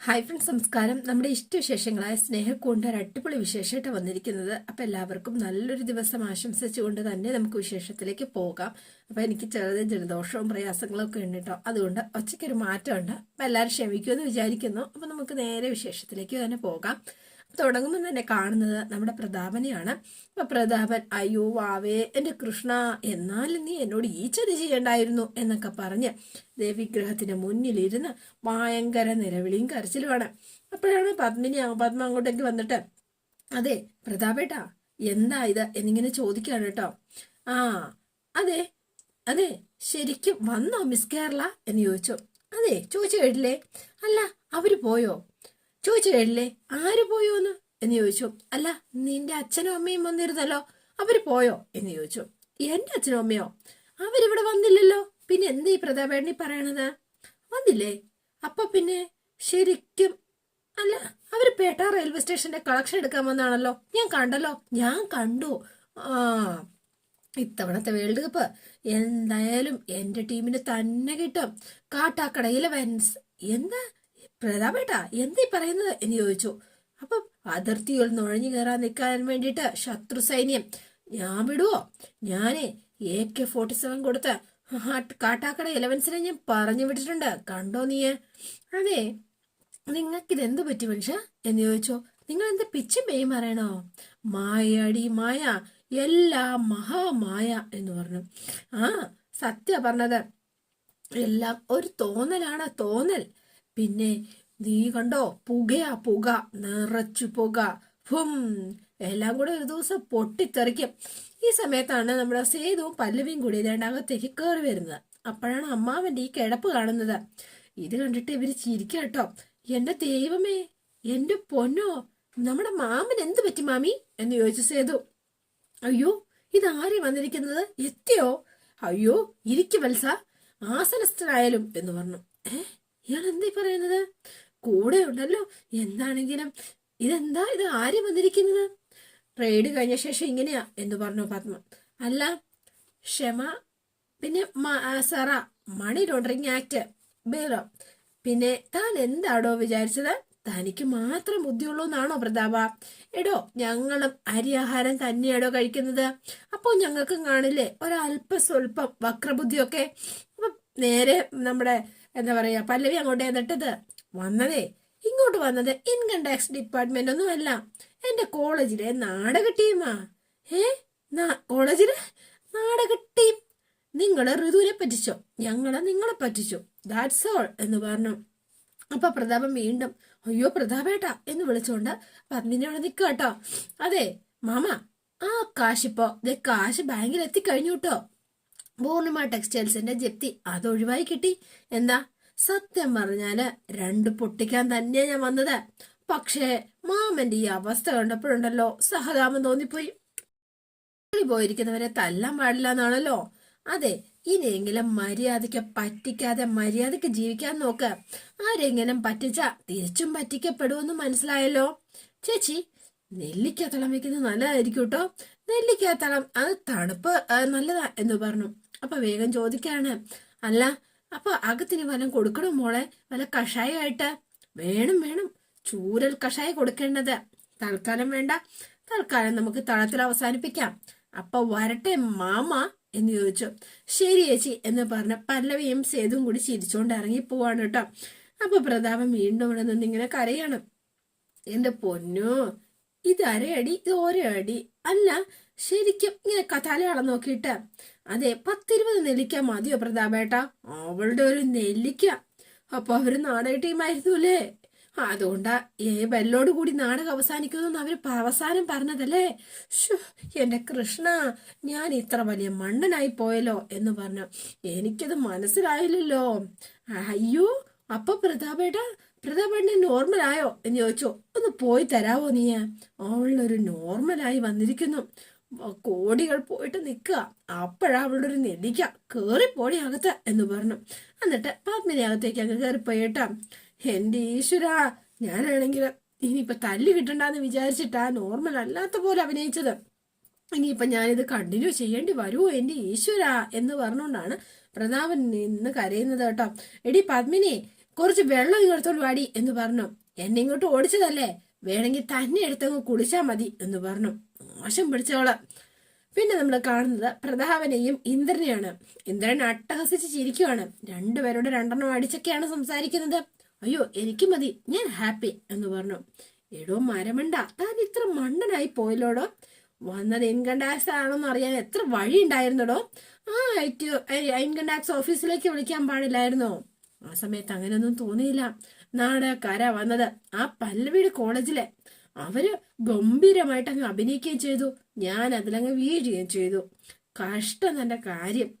Hi friends നമസ്കാരം. നമ്മുടെ ഇഷ്ടവിശേഷങ്ങളായ സ്നേഹക്കൊണ്ട് ഒരു അടിപൊളി വിശേഷമായിട്ട് വന്നിരിക്കുന്നത്. അപ്പം എല്ലാവർക്കും നല്ലൊരു ദിവസം ആശംസിച്ചുകൊണ്ട് തന്നെ നമുക്ക് വിശേഷത്തിലേക്ക് പോകാം. അപ്പം എനിക്ക് ചെറുത് ജലദോഷവും പ്രയാസങ്ങളും ഒക്കെ ഉണ്ട് കേട്ടോ അതുകൊണ്ട് ഒച്ചയ്ക്കൊരു മാറ്റമുണ്ട് അപ്പം എല്ലാവരും ക്ഷമിക്കുമെന്ന് വിചാരിക്കുന്നു. അപ്പം നമുക്ക് നേരെ വിശേഷത്തിലേക്ക് തന്നെ പോകാം. തുടങ്ങുമ്പോൾ തന്നെ കാണുന്നത്. നമ്മുടെ പ്രതാപനെയാണ്. അപ്പൊ പ്രതാപൻ അയ്യോ വാവേ എന്റെ കൃഷ്ണ എന്നാലും നീ എന്നോട് ഈ ചതി ചെയ്യണ്ടായിരുന്നു എന്നൊക്കെ പറഞ്ഞ് ദേവിഗ്രഹത്തിന് മുന്നിലിരുന്ന് ഭയങ്കര നിലവിളിയും കരച്ചിലുമാണ്. അപ്പോഴാണ് പത്മിനി പത്മ അങ്ങോട്ടേക്ക് വന്നിട്ട് അതെ പ്രതാപേട്ടാ എന്താ ഇത്? എന്നിങ്ങനെ ചോദിക്കുകയാണ് കേട്ടോ. ആ അതെ അതെ ശരിക്കും വന്നോ മിസ് കേരള? എന്ന് ചോദിച്ചു. അതെ ചോദിച്ചു കേട്ടില്ലേ? അല്ല അവർ പോയോ? ചോദിച്ചു ആര് പോയോന്ന്? എന്ന് ചോദിച്ചു. അല്ല നിന്റെ അച്ഛനും അമ്മയും വന്നിരുന്നല്ലോ. അവർ പോയോ? എന്ന് ചോദിച്ചു. എന്റെ അച്ഛനും അമ്മയോ? അവരിവിടെ വന്നില്ലല്ലോ. പിന്നെ എന്താ ഈ പ്രതാപേണി പറയണത്? വന്നില്ലേ. അപ്പൊ പിന്നെ ശരിക്കും അല്ല അവർ പേട്ട റെയിൽവേ സ്റ്റേഷന്റെ കളക്ഷൻ എടുക്കാൻ വന്നാണല്ലോ. ഞാൻ കണ്ടല്ലോ. ഞാൻ കണ്ടു. ആ ഇത്തവണത്തെ വേൾഡ് കപ്പ്. എന്തായാലും എന്റെ ടീമിന് തന്നെ കിട്ടും. കാട്ടാക്കടയിലെ വെൻസ്. എന്താ പ്രതാപേട്ടാ എന്തീ പറയുന്നത്? എന്ന് ചോദിച്ചു. അപ്പം അതിർത്തികൾ നുഴഞ്ഞു കയറാൻ നിൽക്കാൻ വേണ്ടിയിട്ട് ശത്രു സൈന്യം ഞാൻ വിടുവോ? ഞാനേ എ കെ ഫോർട്ടി സെവൻ കൊടുത്ത് കാട്ടാക്കട ഇലവൻസിനെ ഞാൻ പറഞ്ഞു വിട്ടിട്ടുണ്ട്. കണ്ടോ നീയെ? അതെ നിങ്ങൾക്കിത് എന്ത് പറ്റി മനുഷ്യ? എന്ന് ചോദിച്ചോ. നിങ്ങൾ എന്ത് പിച്ചും പേയും പറയണോ? മായടി മായ എല്ലാ മഹാമായ എന്ന് പറഞ്ഞു. ആ സത്യ പറഞ്ഞത്. എല്ലാം ഒരു തോന്നലാണ് തോന്നൽ. പിന്നെ നീ കണ്ടോ? പുകയാ പുക നിറച്ചു പുക. ഫും. എല്ലാം കൂടെ ഒരു ദിവസം പൊട്ടിത്തെറിക്കും. ഈ സമയത്താണ് നമ്മുടെ സേതുവും പല്ലവിയും കൂടി രണ്ടാകത്തേക്ക് കയറി വരുന്നത്. അപ്പോഴാണ് അമ്മാവന്റെ ഈ കിടപ്പ് കാണുന്നത്. ഇത് കണ്ടിട്ട് ഇവർ ചിരിക്കാട്ടോ എന്റെ ദൈവമേ എന്റെ പൊന്നോ നമ്മുടെ മാമൻ എന്ത് പറ്റി മാമി? എന്ന് ചോദിച്ചു സേതു. അയ്യോ ഇതാരെ വന്നിരിക്കുന്നത്? എത്തിയോ? അയ്യോ ഇരിക്കു വത്സ. ആസനസ്ഥനായാലും എന്ന് പറഞ്ഞു. ഏഹ് ഇയാൾ എന്താ പറയുന്നത്? കൂടെ ഉണ്ടല്ലോ. എന്താണെങ്കിലും ഇതെന്താ? ഇത് ആര് വന്നിരിക്കുന്നത്? റെയ്ഡ് കഴിഞ്ഞ ശേഷം ഇങ്ങനെയാ എന്ന് പറഞ്ഞു പത്മ. അല്ല ക്ഷമ പിന്നെ സറ മണി ലോണ്ടറിങ് ആക്ട് ബേറോ പിന്നെ താൻ എന്താടോ വിചാരിച്ചത്? തനിക്ക് മാത്രം ബുദ്ധിയുള്ളൂ എന്നാണോ പ്രതാപ? എടോ ഞങ്ങളും അരിയാഹാരം തന്നെയാടോ കഴിക്കുന്നത്. അപ്പോൾ ഞങ്ങൾക്കും കാണില്ലേ ഒരല്പ സ്വല്പം വക്രബുദ്ധിയൊക്കെ. അപ്പം നേരെ നമ്മുടെ എന്താ പറയാ പല്ലവി അങ്ങോട്ട് എന്നിട്ടത് വന്നതേ ഇങ്ങോട്ട് വന്നത് ഇൻകം ടാക്സ് ഡിപ്പാർട്ട്മെന്റ് ഒന്നും അല്ല എന്റെ കോളേജിലെ നാടക ടീമാ ഏ? കോളേജിലെ നാടക ടീം നിങ്ങളെ ഋതുവിനെ പറ്റിച്ചോ? ഞങ്ങളെ നിങ്ങളെ പറ്റിച്ചോ. ദാറ്റ്സ് ഓൾ എന്ന് പറഞ്ഞു. അപ്പൊ പ്രതാപം വീണ്ടും അയ്യോ പ്രതാപേട്ടാ എന്ന് വിളിച്ചുകൊണ്ട് പത്മിനി അവിടെ നിൽക്കുക കേട്ടോ. അതെ മാമ ആ കാശിപ്പോ ദേ കാശ് ബാങ്കിൽ എത്തിക്കഴിഞ്ഞു കേട്ടോ. പൂർണിമ ടെക്സ്റ്റൈൽസിന്റെ ജപ്തി അത് ഒഴിവായി കിട്ടി. എന്താ? സത്യം പറഞ്ഞാൽ രണ്ട് പൊട്ടിക്കാൻ തന്നെയാ ഞാൻ വന്നത്. പക്ഷേ മാമന്റെ ഈ അവസ്ഥ കണ്ടപ്പോഴുണ്ടല്ലോ സഹതാപം തോന്നിപ്പോയി. പോയിരിക്കുന്നവരെ തല്ലാൻ പാടില്ല എന്നാണല്ലോ. അതെ ഇനിയെങ്കിലും മര്യാദയ്ക്ക് പറ്റിക്കാതെ മര്യാദയ്ക്ക് ജീവിക്കാൻ നോക്ക്. ആരെങ്കിലും പറ്റിച്ച തിരിച്ചും പറ്റിക്കപ്പെടുമെന്ന് മനസ്സിലായല്ലോ. ചേച്ചി നെല്ലിക്കാത്തളം വെക്കുന്നത് നല്ലതായിരിക്കും കേട്ടോ. നെല്ലിക്കാത്തളം അത് തണുപ്പ് നല്ലതാ എന്ന് പറഞ്ഞു. അപ്പൊ വേഗം ചോദിക്കാണ്. അല്ല അപ്പൊ അകത്തിന് വല്ലതും കൊടുക്കണോ മോളെ? വല്ല കഷായമായിട്ട്? വേണം വേണം. ചൂരൽ കഷായം കൊടുക്കേണ്ടത്. തൽക്കാലം വേണ്ട. തൽക്കാലം നമുക്ക് തളത്തിൽ അവസാനിപ്പിക്കാം. അപ്പൊ വരട്ടെ മാമ എന്ന് ചോദിച്ചു. ശരി ചേച്ചി എന്ന് പറഞ്ഞ പല്ലവിയും സേതും കൂടി ചിരിച്ചുകൊണ്ട് ഇറങ്ങി പോവാണ് കേട്ടോ. അപ്പൊ പ്രതാപം വീണ്ടും ഇവിടെ നിന്ന് ഇങ്ങനെ കരയാണ്. എന്റെ പൊന്നു ഇത് അരയടി ഇത് ഓരോ അടി അല്ല ശരിക്കും ഇങ്ങനെ കഥാലയാളം നോക്കിയിട്ട് അതെ പത്തിരുപത് നെല്ലിക്ക മതിയോ പ്രതാപേട്ട? അവളുടെ ഒരു നെല്ലിക്ക. അപ്പൊ അവർ നാടക ടീമായിരുന്നു അല്ലേ? അതുകൊണ്ടാ ഏ ബെല്ലോട് കൂടി നാടകം അവസാനിക്കുന്നു അവർ അവസാനം പറഞ്ഞതല്ലേ? എന്റെ കൃഷ്ണ ഞാൻ ഇത്ര വലിയ മണ്ണനായി പോയല്ലോ എന്ന് പറഞ്ഞു. എനിക്കത് മനസ്സിലായില്ലല്ലോ. അയ്യോ അപ്പൊ പ്രതാപേട്ട പ്രതാപേട്ടൻ നോർമൽ ആയോ? എന്ന് ചോദിച്ചു. ഒന്ന് പോയി തരാവോ നീ അവളൊരു നോർമലായി വന്നിരിക്കുന്നു. കോടികൾ പോയിട്ട് നിൽക്കുക. അപ്പോഴാ അവളുടെ ഒരു നെല്ലിക്ക കയറിപ്പോടി അകത്ത് എന്ന് പറഞ്ഞു. എന്നിട്ട് പത്മിനി അകത്തേക്ക് അങ്ങ് കയറിപ്പോയിട്ടാ എന്റെ ഈശ്വര ഞാനാണെങ്കിൽ ഇനിയിപ്പൊ തല്ലി കിട്ടണ്ടെന്ന് വിചാരിച്ചിട്ടാ നോർമൽ അല്ലാത്ത പോലെ അഭിനയിച്ചത്. ഇനിയിപ്പൊ ഞാനിത് കണ്ടിന്യൂ ചെയ്യേണ്ടി വരുമോ എന്റെ ഈശ്വര എന്ന് പറഞ്ഞുകൊണ്ടാണ് പ്രതാപൻ നിന്ന് കരയുന്നത് കേട്ടോ. എടി പത്മിനി കുറച്ച് വെള്ളം ഇങ്ങോട്ടോട് വാടി എന്ന് പറഞ്ഞു. എന്നെ ഇങ്ങോട്ട് ഓടിച്ചതല്ലേ? വേണമെങ്കിൽ തന്നെ എടുത്തങ്ങ് കുളിച്ചാൽ മതി എന്ന് പറഞ്ഞു. മോശം പിടിച്ചവൾ. പിന്നെ നമ്മൾ കാണുന്നത് പ്രതാപനെയും ഇന്ദ്രനെയാണ്. ഇന്ദ്രൻ അട്ടഹസിച്ച് ചിരിക്കുവാണ്. രണ്ടുപേരോട് രണ്ടെണ്ണം അടിച്ചൊക്കെയാണ് സംസാരിക്കുന്നത്. അയ്യോ എനിക്ക് മതി. ഞാൻ ഹാപ്പി എന്ന് പറഞ്ഞു. എടോ മരമണ്ട. താൻ ഇത്ര മണ്ണനായി പോയല്ലോടോ? വന്നത് ഇൻകം ആണെന്ന് അറിയാൻ എത്ര വഴി ഉണ്ടായിരുന്നടോ ആ ഇൻകം ടാക്സ് ഓഫീസിലേക്ക് വിളിക്കാൻ പാടില്ലായിരുന്നോ? ആ സമയത്ത് അങ്ങനെയൊന്നും തോന്നിയില്ല. നാടകക്കാര വന്നത്. ആ പല്ലവീട് കോളേജിലെ അവർ ഗംഭീരമായിട്ട് അങ്ങ് അഭിനയിക്കുകയും ചെയ്തു. ഞാൻ അതിലങ്ങ് വീഴുകയും ചെയ്തു. കഷ്ടം തന്റെ കാര്യം.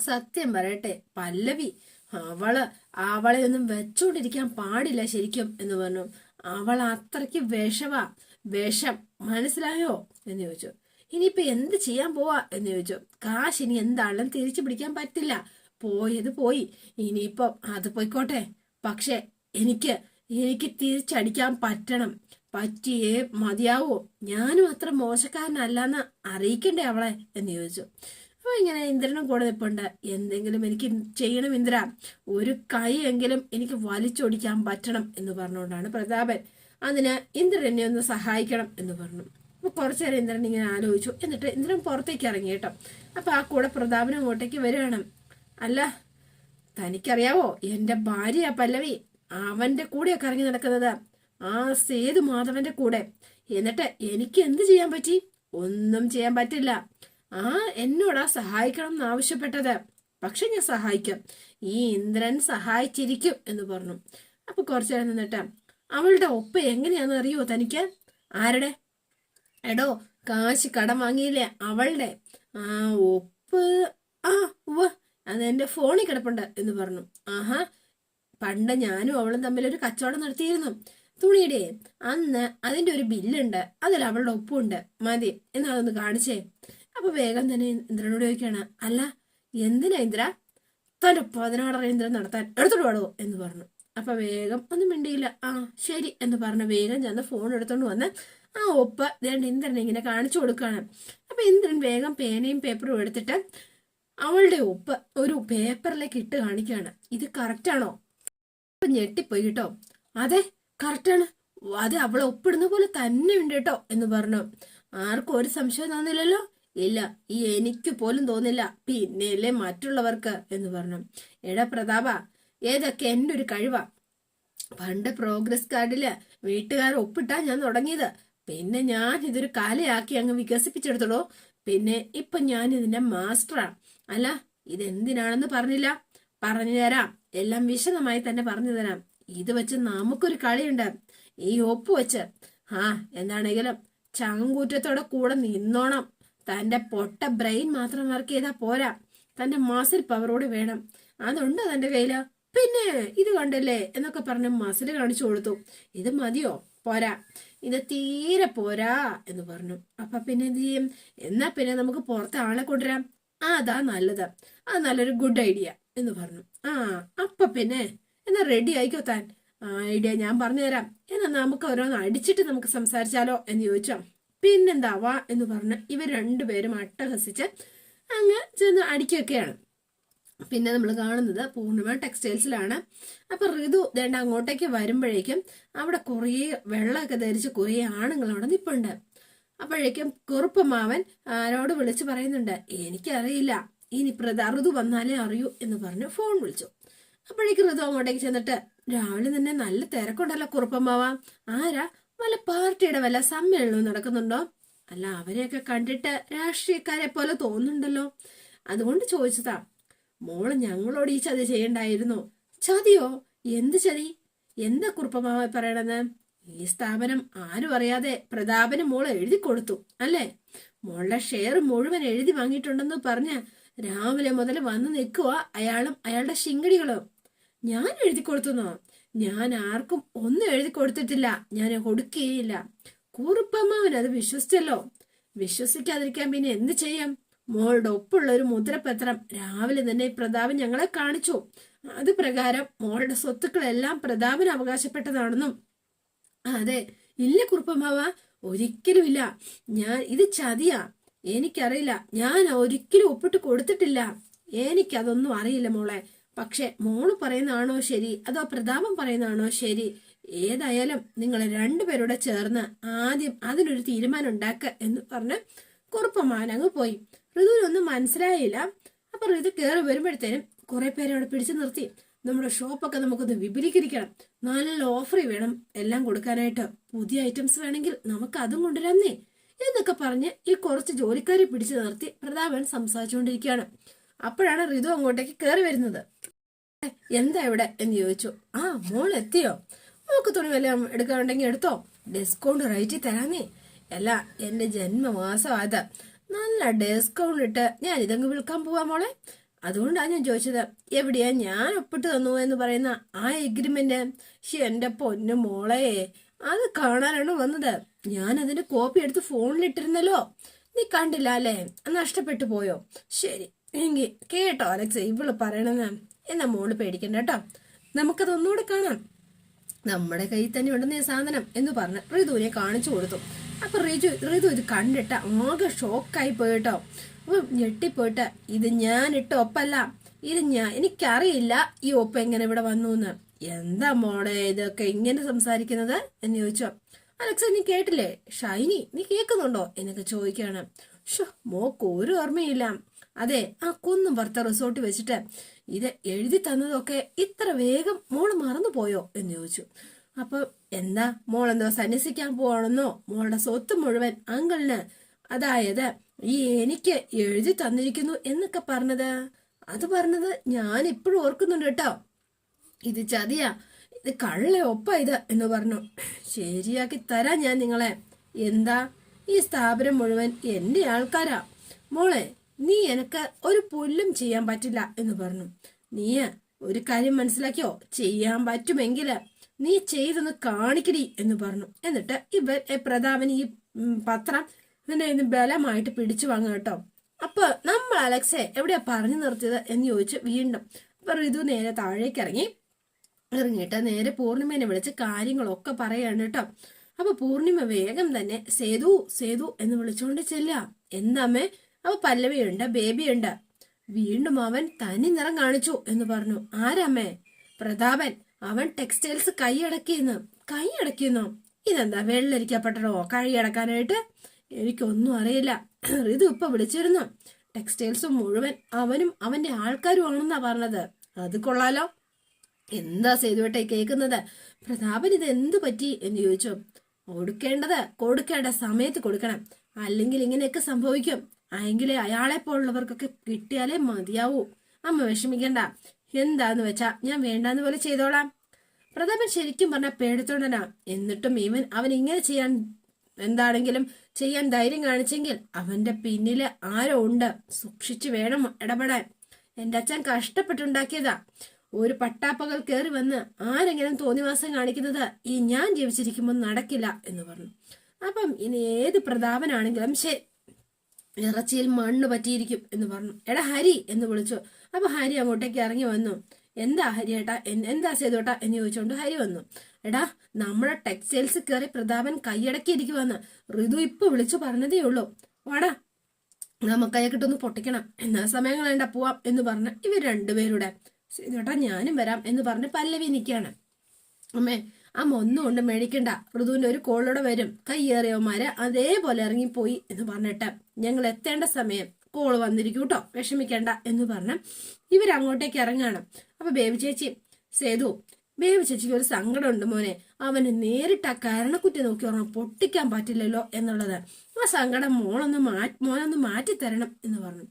സത്യം പറയട്ടെ പല്ലവി അവൾ അവളെ ഒന്നും വെച്ചോണ്ടിരിക്കാൻ പാടില്ല ശരിക്കും എന്ന് പറഞ്ഞു. അവൾ അത്രയ്ക്ക് വിഷവാ. വിഷം മനസ്സിലായോ? എന്ന് ചോദിച്ചു. ഇനിയിപ്പൊ എന്ത് ചെയ്യാൻ പോവാ? എന്ന് ചോദിച്ചു. കാശ് ഇനി എന്താണെന്ന് തിരിച്ചു പിടിക്കാൻ പറ്റില്ല. പോയത് പോയി. ഇനിയിപ്പം അത് പോയിക്കോട്ടെ. പക്ഷെ എനിക്ക് എനിക്ക് തിരിച്ചടിക്കാൻ പറ്റണം. പറ്റിയേ മതിയാവോ. ഞാനും അത്ര മോശക്കാരനല്ലെന്ന് അറിയിക്കണ്ടേ അവളെ? എന്ന് ചോദിച്ചു. അപ്പൊ ഇങ്ങനെ ഇന്ദ്രനും കൂടെ നിൽപ്പുണ്ട് എന്തെങ്കിലും എനിക്ക് ചെയ്യണം ഇന്ദ്ര. ഒരു കൈയെങ്കിലും എനിക്ക് വലിച്ചൊടിക്കാൻ പറ്റണം എന്ന് പറഞ്ഞുകൊണ്ടാണ് പ്രതാപൻ അതിന് ഇന്ദ്രൻ എന്നെ ഒന്ന് സഹായിക്കണം എന്ന് പറഞ്ഞു. അപ്പൊ കുറച്ചു നേരം ഇന്ദ്രൻ ഇങ്ങനെ ആലോചിച്ചു. എന്നിട്ട് ഇന്ദ്രൻ പുറത്തേക്ക് ഇറങ്ങി കേട്ടോ. അപ്പൊ ആ കൂടെ പ്രതാപനും അങ്ങോട്ടേക്ക് വരികയാണ്. അല്ല തനിക്കറിയാവോ? എന്റെ ഭാര്യ പല്ലവി. അവന്റെ കൂടെയൊക്കെ ഇറങ്ങി നടക്കുന്നത്. ആ സേതു മാധവന്റെ കൂടെ. എന്നിട്ട് എനിക്ക് എന്ത് ചെയ്യാൻ പറ്റി? ഒന്നും ചെയ്യാൻ പറ്റില്ല. ആ എന്നോടാ സഹായിക്കണം എന്ന് ആവശ്യപ്പെട്ടത്. പക്ഷെ ഞാൻ സഹായിക്കാം. ഈ ഇന്ദ്രൻ സഹായിച്ചിരിക്കും എന്ന് പറഞ്ഞു. അപ്പൊ കുറച്ചു നേരം നിന്നിട്ട് അവളുടെ ഒപ്പ എങ്ങനെയാണെന്ന് അറിയോ തനിക്ക്? ആരുടെ? എടോ കാശ് കടം വാങ്ങിയില്ലേ അവളുടെ. ആ ഒപ്പ് ആ ഉവ്വ് അത് എന്റെ ഫോണിൽ കിടപ്പുണ്ട് എന്ന് പറഞ്ഞു. ആഹാ പണ്ട് ഞാനും അവളും തമ്മിൽ ഒരു കച്ചവടം നടത്തിയിരുന്നു. തുണിയുടെ അന്ന് അതിന്റെ ഒരു ബില്ലുണ്ട്. അതിൽ അവളുടെ ഒപ്പുണ്ട്. മതി എന്നാ അതൊന്ന് കാണിച്ചേ. അപ്പൊ വേഗം തന്നെ ഇന്ദ്രനോട് ചോദിക്കാണ് അല്ല എന്തിനാ ഇന്ദ്ര? തന്റെ പതിനാറര ഇന്ദ്രൻ നടത്താൻ എടുത്തോട്ട് പാടുവോ എന്ന് പറഞ്ഞു. അപ്പൊ വേഗം ഒന്നും മിണ്ടിയില്ല. ആ ശരി എന്ന് പറഞ്ഞു വേഗം ചെന്ന് ഫോൺ എടുത്തോണ്ട് വന്ന് ആ ഒപ്പ് രണ്ട് ഇന്ദ്രനെ ഇങ്ങനെ കാണിച്ചു കൊടുക്കാണ് അപ്പൊ ഇന്ദ്രൻ വേഗം പേനയും പേപ്പറും എടുത്തിട്ട് അവളുടെ ഒപ്പ് ഒരു പേപ്പറിലേക്ക് ഇട്ട് കാണിക്കുകയാണ്. ഇത് കറക്റ്റ് അപ്പൊ ഞെട്ടിപ്പോയി കേട്ടോ. അതെ കറക്റ്റാണ് അത് അവളെ ഒപ്പിടുന്ന പോലെ തന്നെ ഉണ്ട് കേട്ടോ എന്ന് പറഞ്ഞു. ആർക്കും ഒരു സംശയം തോന്നില്ലല്ലോ? ഇല്ല ഈ എനിക്ക് പോലും തോന്നില്ല. പിന്നെയല്ലേ മറ്റുള്ളവർക്ക് എന്ന് പറഞ്ഞു. എടാ പ്രതാപ ഏതൊക്കെ എന്റെ ഒരു കഴിവാ. പണ്ട് പ്രോഗ്രസ് കാർഡിൽ വീട്ടുകാർ ഒപ്പിട്ടാ ഞാൻ തുടങ്ങിയത്. പിന്നെ ഞാൻ ഇതൊരു കലയാക്കി അങ്ങ് വികസിപ്പിച്ചെടുത്തോളൂ പിന്നെ ഇപ്പൊ ഞാൻ ഇതിന്റെ മാസ്റ്ററാ അല്ല ഇതെന്തിനാണെന്ന് പറഞ്ഞില്ല? പറഞ്ഞു തരാം എല്ലാം വിശദമായി തന്നെ പറഞ്ഞു തരാം ഇത് വെച്ച് നമുക്കൊരു കളിയുണ്ട്. ഈ ഒപ്പ് വെച്ച്. ആ എന്താണെങ്കിലും ചങ്കൂറ്റത്തോടെ കൂടെ നിന്നോണം. തന്റെ പൊട്ട ബ്രെയിൻ മാത്രം വർക്ക് ചെയ്താൽ പോരാ. തന്റെ മസിൽ പവറോട് വേണം. അതുണ്ടോ തന്റെ കയ്യിൽ? പിന്നെ ഇത് കണ്ടല്ലേ? എന്നൊക്കെ പറഞ്ഞ് മസിൽ കാണിച്ചു കൊടുത്തു. ഇത് മതിയോ? പോരാ. ഇത് തീരെ പോരാ എന്ന് പറഞ്ഞു. അപ്പൊ പിന്നെ എന്ത് ചെയ്യും? എന്നാ പിന്നെ നമുക്ക് പുറത്ത് ആളെ കൊണ്ടുവരാം. അതാ നല്ലത്. അത് നല്ലൊരു ഗുഡ് ഐഡിയ. എന്ന് പറഞ്ഞു. ആ അപ്പൊ പിന്നെ എന്നാ റെഡി ആയിക്കോ താൻ? ഐഡിയ ഞാൻ പറഞ്ഞുതരാം. എന്നാ നമുക്ക് ഓരോന്ന് അടിച്ചിട്ട് നമുക്ക് സംസാരിച്ചാലോ? എന്ന് ചോദിച്ചോ. പിന്നെന്താ വാ? എന്ന് പറഞ്ഞ് ഇവർ രണ്ടുപേരും അട്ടഹസിച്ച് അങ്ങ് ചെന്ന് അടിക്കുകയൊക്കെയാണ്. പിന്നെ നമ്മൾ കാണുന്നത് പൂർണിമ ടെക്സ്റ്റൈൽസിലാണ്. അപ്പൊ ഋതു ദേണ്ട അങ്ങോട്ടേക്ക് വരുമ്പോഴേക്കും അവിടെ കുറേ വെള്ളമൊക്കെ ധരിച്ച് കുറേ ആണുങ്ങൾ അവിടെ നിപ്പുണ്ട്. അപ്പോഴേക്കും കുറുപ്പമാവൻ ആരോട് വിളിച്ച് പറയുന്നുണ്ട് എനിക്കറിയില്ല. ഇനി പ്രത ഋതു വന്നാലേ അറിയൂ എന്ന് പറഞ്ഞ് ഫോൺ വിളിച്ചു. അപ്പോഴേക്ക് ഋതു അങ്ങോട്ടേക്ക് ചെന്നിട്ട് രാവിലെ തന്നെ നല്ല തിരക്കുണ്ടല്ലോ കുറുപ്പമാവ ആരാ? വല്ല പാർട്ടിയുടെ വല്ല സമ്മേളനവും നടക്കുന്നുണ്ടോ? അല്ല അവരെയൊക്കെ കണ്ടിട്ട് രാഷ്ട്രീയക്കാരെ പോലെ തോന്നുന്നുണ്ടല്ലോ. അതുകൊണ്ട് ചോദിച്ചതാ മോൾ ഞങ്ങളോട് ഈ ചതി ചെയ്യണ്ടായിരുന്നു. ചതിയോ? എന്ത് ചതി? എന്താ കുറുപ്പമാവ പറയണത്? ഈ സ്ഥാപനം ആരും അറിയാതെ പ്രതാപന് മോൾ എഴുതി കൊടുത്തു അല്ലേ? മോളുടെ ഷെയർ മുഴുവൻ എഴുതി വാങ്ങിയിട്ടുണ്ടെന്ന് പറഞ്ഞ് രാവിലെ മുതൽ വന്ന് നിൽക്കുക അയാളും അയാളുടെ ശിങ്കടികളും. ഞാൻ എഴുതി കൊടുത്തുന്നോ. ഞാൻ ആർക്കും ഒന്നും എഴുതി കൊടുത്തിട്ടില്ല. ഞാൻ കൊടുക്കുകയില്ല കുറുപ്പമ്മാവൻ അത് വിശ്വസിച്ചല്ലോ. വിശ്വസിക്കാതിരിക്കാൻ പിന്നെ എന്ത് ചെയ്യാം? മോളുടെ ഒപ്പുള്ള ഒരു മുദ്രപത്രം രാവിലെ തന്നെ പ്രതാപൻ ഞങ്ങളെ കാണിച്ചു. അത് പ്രകാരം മോളുടെ സ്വത്തുക്കളെല്ലാം പ്രതാപന് അവകാശപ്പെട്ടതാണെന്നും. അതെ ഇല്ല കുറുപ്പമ്മാവ ഒരിക്കലുമില്ല. ഞാൻ ഇത് ചതിയാ. എനിക്കറിയില്ല. ഞാൻ ഒരിക്കലും ഒപ്പിട്ട് കൊടുത്തിട്ടില്ല. എനിക്കതൊന്നും അറിയില്ല മോളെ. പക്ഷെ മോൾ പറയുന്നതാണോ ശരി? അതോ പ്രതാപം പറയുന്നതാണോ ശരി? ഏതായാലും നിങ്ങൾ രണ്ടുപേരോടെ ചേർന്ന് ആദ്യം അതിനൊരു തീരുമാനം ഉണ്ടാക്കുക എന്ന് പറഞ്ഞ് കുറുപ്പമാൻ അങ്ങ് പോയി. ഋതുവിനൊന്നും മനസ്സിലായില്ല. അപ്പൊ ഋതു കയറി വരുമ്പോഴത്തേനും കുറെ പേരെ അവിടെ പിടിച്ചു നിർത്തി. നമ്മുടെ ഷോപ്പൊക്കെ നമുക്കൊന്ന് വിപുലീകരിക്കണം. നല്ല ഓഫർ വേണം. എല്ലാം കൊടുക്കാനായിട്ട് പുതിയ ഐറ്റംസ് വേണമെങ്കിൽ നമുക്ക് അതും കൊണ്ടുവരാന്നേ എന്നൊക്കെ പറഞ്ഞ് ഈ കുറച്ച് ജോലിക്കാരെ പിടിച്ചു നിർത്തി പ്രതാപൻ സംസാരിച്ചുകൊണ്ടിരിക്കുകയാണ്. അപ്പോഴാണ് ഋതു അങ്ങോട്ടേക്ക് കയറി വരുന്നത്. എന്താ ഇവിടെ? എന്ന് ചോദിച്ചു. ആ മോൾ എത്തിയോ? മോക്ക് തുണി വല്ല എടുക്കാനുണ്ടെങ്കിൽ എടുത്തോ? ഡിസ്കൗണ്ട് റേറ്റിൽ തരാന്നേ അല്ല എന്റെ ജന്മമാസം അത് നല്ല ഡിസ്കൗണ്ട് ഇട്ട് ഞാൻ ഇതങ്ങ് വിൽക്കാൻ പോവാ മോളെ. അതുകൊണ്ടാണ് ഞാൻ ചോദിച്ചത്. എവിടെയാ ഞാൻ ഒപ്പിട്ട് തന്നു? എന്ന് പറയുന്ന ആ എഗ്രിമെന്റ് എന്റെ പൊന്നു മോളെ. അത് കാണാനാണ് വന്നത്. ഞാൻ അതിന്റെ കോപ്പി എടുത്ത് ഫോണിലിട്ടിരുന്നല്ലോ. നീ കണ്ടില്ല അല്ലേ? നഷ്ടപ്പെട്ടു പോയോ? ശരി എങ്കിൽ കേട്ടോ അലക്സ് ഇവൾ പറയണെന്ന് എന്നാ മോൾ പേടിക്കണ്ട കേട്ടോ. നമുക്കത് ഒന്നുകൂടെ കാണാം. നമ്മുടെ കയ്യിൽ തന്നെ ഉണ്ടെന്ന് സാധനം എന്ന് പറഞ്ഞ് ഋതുവിനെ കാണിച്ചു കൊടുത്തു. അപ്പൊ റിജു ഋതു ഇത് കണ്ടിട്ട് ആകെ ഷോക്കായി പോയിട്ടോ അപ്പൊ ഞെട്ടിപ്പോയിട്ട് ഇത് ഞാൻ ഇട്ട ഒപ്പല്ല. ഇത് ഞാൻ എനിക്കറിയില്ല ഈ ഒപ്പ് എങ്ങനെ ഇവിടെ വന്നു എന്ന് എന്താ മോളെ ഇതൊക്കെ ഇങ്ങനെ സംസാരിക്കുന്നത്? എന്ന് ചോദിച്ചോ. അലക്സ നീ കേട്ടില്ലേ? ഷൈനി നീ കേൾക്കുന്നുണ്ടോ? എന്നൊക്കെ ചോദിക്കാണ് ഷോ മോക്ക് ഒരു ഓർമ്മയില്ല. അതെ ആ കുന്നും ഭർത്ത റിസോർട്ട് വെച്ചിട്ട് ഇത് എഴുതി തന്നതൊക്കെ ഇത്ര വേഗം മോൾ മറന്നു പോയോ എന്ന് ചോദിച്ചു. അപ്പൊ എന്താ? മോൾ എന്തോ സന്യസിക്കാൻ പോകണമെന്നോ മോളുടെ സ്വത്ത് മുഴുവൻ അങ്കിളിന് അതായത് ഈ എനിക്ക് എഴുതി തന്നിരിക്കുന്നു എന്നൊക്കെ പറഞ്ഞത്? അത് പറഞ്ഞത് ഞാൻ ഇപ്പോഴും ഓർക്കുന്നുണ്ട് കേട്ടോ. ഇത് ചതിയാ. ഇത് കള്ള ഒപ്പ ഇത് എന്ന് പറഞ്ഞു. ശരിയാക്കി തരാം ഞാൻ നിങ്ങളെ. എന്താ? ഈ സ്ഥാപനം മുഴുവൻ എന്റെ ആൾക്കാരാ. മോളെ നീ എനക്ക് ഒരു പുല്ലും ചെയ്യാൻ പറ്റില്ല എന്ന് പറഞ്ഞു. നീ ഒരു കാര്യം മനസ്സിലാക്കിയോ? ചെയ്യാൻ പറ്റുമെങ്കിൽ നീ ചെയ്തൊന്ന് കാണിക്കടി എന്ന് പറഞ്ഞു. എന്നിട്ട് ഇവർ പ്രതാപൻ ഈ പത്രം കയ്യിന്ന് ബലമായിട്ട് പിടിച്ചു വാങ്ങുക കേട്ടോ. അപ്പൊ നമ്മൾ അലക്സെ എവിടെയാ പറഞ്ഞു നിർത്തിയത് എന്ന് ചോദിച്ചു വീണ്ടും. ഇതു നേരെ താഴേക്ക് ഇറങ്ങി. ഇറങ്ങിയിട്ട് നേരെ പൂർണിമേനെ വിളിച്ച് കാര്യങ്ങളൊക്കെ പറയാണ് കേട്ടോ. അപ്പൊ പൂർണിമ വേഗം തന്നെ സേതു സേതു എന്ന് വിളിച്ചുകൊണ്ട് ചെല്ലാം എന്താമേ അപ്പൊ പല്ലവിയുണ്ട് ബേബിയുണ്ട്. വീണ്ടും അവൻ തനി നിറം കാണിച്ചു എന്ന് പറഞ്ഞു. ആരാമേ പ്രതാപൻ. അവൻ ടെക്സ്റ്റൈൽസ് കൈയടക്കിയെന്ന് കൈയടക്കിയെന്നോ ഇതെന്താ വെള്ളരിക്കപ്പെട്ടടോ കഴിയടക്കാനായിട്ട് എനിക്കൊന്നും അറിയില്ല. ഋതു ഇപ്പൊ വിളിച്ചിരുന്നു. ടെക്സ്റ്റൈൽസ് മുഴുവൻ അവനും അവന്റെ ആൾക്കാരും ആണെന്നാ പറഞ്ഞത്. അത് കൊള്ളാലോ. എന്താ സേതുവേട്ടെ കേൾക്കുന്നത്? പ്രതാപൻ ഇത് എന്തു പറ്റി എന്ന് ചോദിച്ചു. കൊടുക്കേണ്ടത് കൊടുക്കേണ്ട സമയത്ത് കൊടുക്കണം. അല്ലെങ്കിൽ ഇങ്ങനെയൊക്കെ സംഭവിക്കും. അല്ലെങ്കിൽ അയാളെ പോലുള്ളവർക്കൊക്കെ കിട്ടിയാലേ മതിയാവൂ. അമ്മ വിഷമിക്കണ്ട. എന്താന്ന് വെച്ചാ ഞാൻ വേണ്ടാന്ന് പോലെ ചെയ്തോളാം. പ്രതാപൻ ശരിക്കും പറഞ്ഞ പേടിത്തോണ്ടനാ. എന്നിട്ടും ഇവൻ അവൻ ഇങ്ങനെ ചെയ്യാൻ എന്താണെങ്കിലും ചെയ്യാൻ ധൈര്യം കാണിച്ചെങ്കിൽ അവന്റെ പിന്നിൽ ആരോ ഉണ്ട്. സൂക്ഷിച്ചു വേണം ഇടപെടാൻ. എന്റെ അച്ഛൻ കഷ്ടപ്പെട്ടുണ്ടാക്കിയതാ. ഒരു പട്ടാപ്പകൽ കയറി വന്ന് ആരെങ്കിലും തോന്നിവാസം കാണിക്കുന്നത്? ഈ ഞാൻ ജീവിച്ചിരിക്കുമ്പോൾ നടക്കില്ല എന്ന് പറഞ്ഞു. അപ്പം ഇനി ഏത് പ്രതാപനാണെങ്കിലും ശരി ഇറച്ചിയിൽ മണ്ണ് പറ്റിയിരിക്കും എന്ന് പറഞ്ഞു. എടാ ഹരി എന്ന് വിളിച്ചു. അപ്പൊ ഹരി അങ്ങോട്ടേക്ക് ഇറങ്ങി വന്നു. എന്താ ഹരിയേട്ടാ? എന്താ ചെയ്തോട്ടാ എന്ന് ചോദിച്ചുകൊണ്ട് ഹരി വന്നു. എടാ നമ്മുടെ ടെക്സ്റ്റൈൽസ് കയറി പ്രതാപൻ കൈയടക്കിയിരിക്കുവന്ന് ഋതു ഇപ്പൊ വിളിച്ചു പറഞ്ഞതേ ഉള്ളൂ. വാടാ നമുക്കയക്കിട്ടൊന്ന് പൊട്ടിക്കണം. എന്നാ സമയം കളയണ്ട പോവാം എന്ന് പറഞ്ഞ ഇവർ രണ്ടുപേരുടെ സേതുവേട്ടാ ഞാനും വരാം എന്ന് പറഞ്ഞ് പല്ലവി നിൽക്കുകയാണ് അമ്മേ അമ്മ ഒന്നും കൊണ്ട് മേടിക്കണ്ട. ഋതുവിന്റെ ഒരു കോളോടെ വരും. കയ്യേറിയവന്മാര് അതേപോലെ ഇറങ്ങിപ്പോയി എന്ന് പറഞ്ഞിട്ട് ഞങ്ങൾ എത്തേണ്ട സമയം. കോൾ വന്നിരിക്കും കേട്ടോ വിഷമിക്കണ്ട എന്ന് പറഞ്ഞ് ഇവരങ്ങോട്ടേക്ക് ഇറങ്ങാണ്. അപ്പൊ ബേബി ചേച്ചി സേതു ബേബി ചേച്ചിക്ക് ഒരു സങ്കടമുണ്ട് മോനെ. അവന് നേരിട്ട് ആ കരണക്കുറ്റി നോക്കി ഉറങ്ങാൻ പൊട്ടിക്കാൻ പറ്റില്ലല്ലോ എന്നുള്ളത്. ആ സങ്കടം മോളൊന്ന് മാറ്റി മോനൊന്ന് മാറ്റി തരണം എന്ന് പറഞ്ഞു.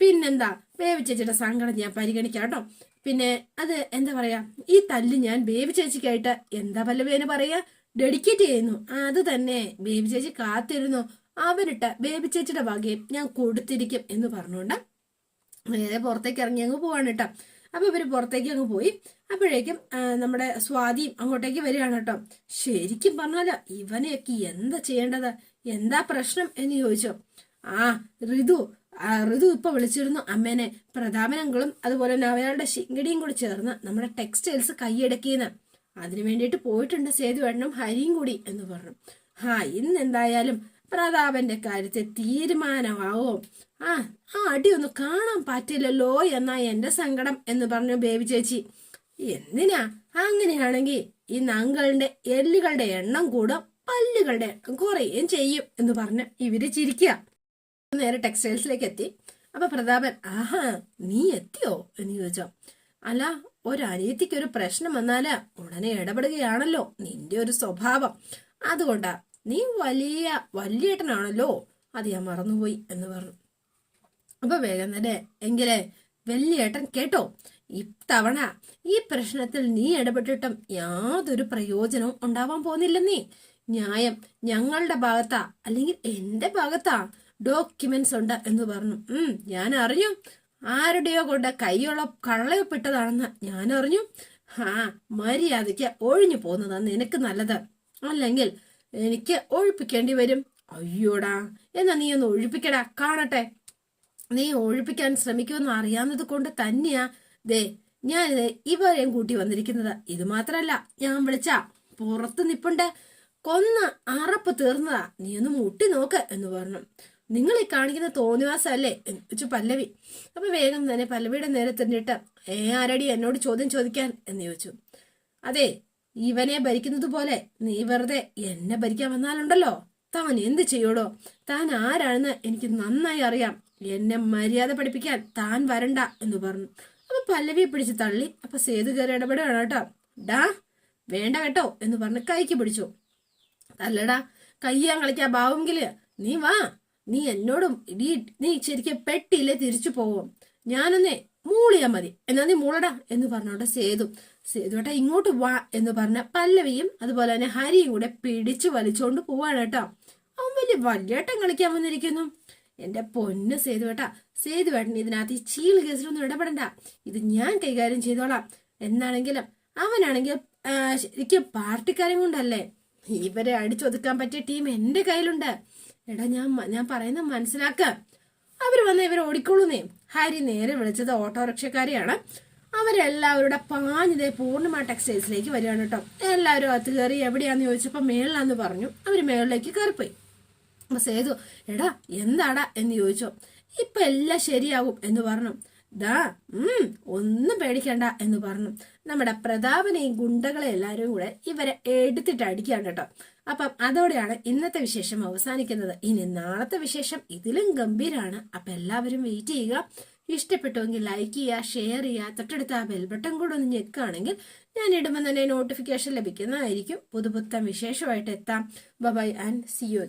പിന്നെന്താ? ബേബി ചേച്ചിയുടെ സങ്കടം ഞാൻ പരിഗണിക്കാം കേട്ടോ. പിന്നെ അത് എന്താ പറയാ? ഈ തല്ല് ഞാൻ ബേബി ചേച്ചിക്കായിട്ട് എന്താ പല്ലവേന് പറയാ? ഡെഡിക്കേറ്റ് ചെയ്യുന്നു. അത് തന്നെ. ബേബി ചേച്ചി കാത്തിരുന്നു. അവരിട്ട ബേബി ചേച്ചിയുടെ വകയും ഞാൻ കൊടുത്തിരിക്കും എന്ന് പറഞ്ഞുകൊണ്ട് നേരെ പുറത്തേക്ക് ഇറങ്ങി അങ്ങ് പോവാണ് കേട്ടോ. അപ്പൊ ഇവർ പുറത്തേക്ക് അങ്ങ് പോയി. അപ്പോഴേക്കും നമ്മുടെ സ്വാതിയും അങ്ങോട്ടേക്ക് വരികയാണ് കേട്ടോ. ശരിക്കും പറഞ്ഞാലോ ഇവനെയൊക്കെ എന്താ ചെയ്യേണ്ടത്? എന്താ പ്രശ്നം എന്ന് ചോദിച്ചോ. ആ ഋതു ഋതു ഇപ്പൊ വിളിച്ചിരുന്നു അമ്മേനെ. പ്രതാപനങ്ങളും അതുപോലെ തന്നെ അവയാളുടെ ശിങ്കടിയും കൂടി ചേർന്ന് നമ്മുടെ ടെക്സ്റ്റൈൽസ് കൈയടക്കിയെന്ന്. അതിനു വേണ്ടിയിട്ട് പോയിട്ടുണ്ട് സേതു വേണം ഹരിയും കൂടി എന്ന് പറഞ്ഞു. ഹാ ഇന്ന് എന്തായാലും പ്രതാപന്റെ കാര്യത്തിൽ തീരുമാനമാവോ. ആ ആ ഒന്ന് കാണാൻ പറ്റില്ലല്ലോ എന്നാ എന്റെ സങ്കടം എന്ന് പറഞ്ഞു ബേബി ചേച്ചി. എന്തിനാ? അങ്ങനെയാണെങ്കിൽ ഈ നങ്കളുടെ എല്ലുകളുടെ എണ്ണം കൂടും പല്ലുകളുടെ എണ്ണം കുറയുകയും ചെയ്യും എന്ന് പറഞ്ഞ് ഇവർ ചിരിക്കുക നേരെ ടെക്സ്റ്റൈൽസിലേക്ക് എത്തി അപ്പൊ പ്രതാപൻ ആഹാ നീ എത്തിയോ? എന്ന് ചോദിച്ചോ. അല്ല ഒരു അനിയത്തിക്ക് ഒരു പ്രശ്നം വന്നാൽ ഉടനെ ഇടപെടുകയാണല്ലോ നിന്റെ ഒരു സ്വഭാവം. അതുകൊണ്ടാ നീ വലിയ വല്യേട്ടനാണല്ലോ അത് ഞാൻ മറന്നുപോയി എന്ന് പറഞ്ഞു. അപ്പൊ വേഗം തന്നെ എങ്കിലേ വല്യേട്ടൻ കേട്ടോ ഇത്തവണ ഈ പ്രശ്നത്തിൽ നീ ഇടപെട്ടിട്ടും യാതൊരു പ്രയോജനവും ഉണ്ടാവാൻ പോകുന്നില്ലെന്നേ. ന്യായം ഞങ്ങളുടെ ഭാഗത്താ അല്ലെങ്കിൽ എന്റെ ഭാഗത്താ ഡോക്യുമെന്റ്സ് ഉണ്ട് എന്ന് പറഞ്ഞു. ഉം ഞാൻ അറിഞ്ഞു ആരുടെയോ കൊണ്ട് കൈയുള്ള കള്ളയപ്പെട്ടതാണെന്ന് ഞാൻ അറിഞ്ഞു ആ മര്യാദയ്ക്ക് ഒഴിഞ്ഞു പോകുന്നതാണ് നിനക്ക് നല്ലത്. അല്ലെങ്കിൽ എനിക്ക് ഒഴിപ്പിക്കേണ്ടി വരും. അയ്യോടാ എന്നാ നീ ഒന്ന് ഒഴിപ്പിക്കടാ കാണട്ടെ. നീ ഒഴിപ്പിക്കാൻ ശ്രമിക്കുമെന്ന് അറിയാവുന്നത് കൊണ്ട് തന്നെയാ. ദേ ഞാൻ ഇവരെയും കൂട്ടി വന്നിരിക്കുന്നത്. ഇത് മാത്രല്ല ഞാൻ വിളിച്ച. പുറത്ത് നിപ്പുണ്ട്. കൊന്ന് അറപ്പ് തീർന്നതാ. നീ ഒന്ന് മുട്ടി നോക്ക് എന്ന് പറഞ്ഞു. നിങ്ങൾ ഈ കാണിക്കുന്ന തോന്നിവാസല്ലേ? വെച്ചു പല്ലവി. അപ്പൊ വേഗം തന്നെ പല്ലവിയുടെ നേരെ തിന്നിട്ട് ഏ ആരടി എന്നോട് ചോദ്യം ചോദിക്കാൻ? എന്ന് ചോദിച്ചു. അതെ ഇവനെ ഭരിക്കുന്നത് പോലെ നീ വെറുതെ എന്നെ ഭരിക്കാൻ വന്നാലുണ്ടല്ലോ. താൻ എന്ത് ചെയ്യോടോ? താൻ ആരാണെന്ന് എനിക്ക് നന്നായി അറിയാം. എന്നെ മര്യാദ പഠിപ്പിക്കാൻ താൻ വരണ്ട എന്ന് പറഞ്ഞു. അപ്പൊ പല്ലവിയെ പിടിച്ച് തള്ളി. അപ്പൊ സേതു കയറി ഇടപെടുകയാണ് കേട്ടോ. ഡാ വേണ്ട കേട്ടോ എന്ന് പറഞ്ഞ് കൈക്ക് പിടിച്ചു. അല്ലടാ കയ്യാൻ കളിക്കാൻ ഭാവെങ്കിൽ നീ വാ. നീ എന്നോടും നീ നീ ശരിക്കും പെട്ടിയില്ലേ തിരിച്ചു പോവും. ഞാനൊന്നേ മൂളിയാ മതി. എന്നാ നീ മൂളടാ എന്ന് പറഞ്ഞോണ്ട് സേതു സേതുട്ട ഇങ്ങോട്ട് വാ എന്ന് പറഞ്ഞ പല്ലവിയും അതുപോലെ തന്നെ ഹരിയും കൂടെ പിടിച്ചു വലിച്ചോണ്ട് പോവാണ് കേട്ടോ. അവൻ വലിയ വല്യേട്ടൻ കളിക്കാൻ വന്നിരിക്കുന്നു. എന്റെ പൊന്ന് സേതുവേട്ട സേതുവേട്ടൻ ഇതിനകത്ത് ഈ ചീൽ കേസിലൊന്നും ഇടപെടണ്ട. ഇത് ഞാൻ കൈകാര്യം ചെയ്തോളാം. എന്നാണെങ്കിലും അവനാണെങ്കിൽ ശരിക്കും പാർട്ടിക്കാരൻ കൊണ്ടല്ലേ? ഇവരെ അടിച്ചൊതുക്കാൻ പറ്റിയ ടീം എന്റെ കയ്യിലുണ്ട്. എടാ ഞാൻ ഞാൻ പറയുന്നത് മനസ്സിലാക്ക. അവർ വന്ന് ഇവർ ഓടിക്കൊള്ളുന്നേ. ഹാരി നേരെ വിളിച്ചത് ഓട്ടോറിക്ഷക്കാരെയാണ്. അവരെല്ലാവരുടെ പാഞ്ഞതേ പൂർണമായ ടെക്സ്റ്റൈൽസിലേക്ക് വരികയാണ് കേട്ടോ. എല്ലാവരും അകത്ത് കയറി എവിടെയാന്ന് ചോദിച്ചപ്പോൾ മേളിലാന്ന് പറഞ്ഞു. അവർ മേളിലേക്ക് കയറിപ്പോയി. അപ്പൊ സേതു എടാ എന്താടാ? എന്ന് ചോദിച്ചോ. ഇപ്പൊ എല്ലാം ശരിയാകും എന്ന് പറഞ്ഞു. ദാ ഉം ഒന്നും പേടിക്കണ്ട എന്ന് പറഞ്ഞു. നമ്മുടെ പ്രതാപനെയും ഗുണ്ടകളെ എല്ലാവരും കൂടെ ഇവരെ എടുത്തിട്ട് അടിക്കുകയാണ് കേട്ടോ. അപ്പം അതോടെയാണ് ഇന്നത്തെ വിശേഷം അവസാനിക്കുന്നത്. ഇനി നാളത്തെ വിശേഷം ഇതിലും ഗംഭീരാണ്. അപ്പൊ എല്ലാവരും വെയിറ്റ് ചെയ്യുക. ഇഷ്ടപ്പെട്ടുവെങ്കിൽ ലൈക്ക് ചെയ്യുക ഷെയർ ചെയ്യുക തൊട്ടടുത്ത് ആ ബെൽബട്ടൺ കൂടെ ഒന്ന് ഞെക്കുകയാണെങ്കിൽ ഞാൻ ഇടുമ്പോൾ തന്നെ നോട്ടിഫിക്കേഷൻ ലഭിക്കുന്നതായിരിക്കും. പുതുപുത്തം വിശേഷമായിട്ട് എത്താം. By and C U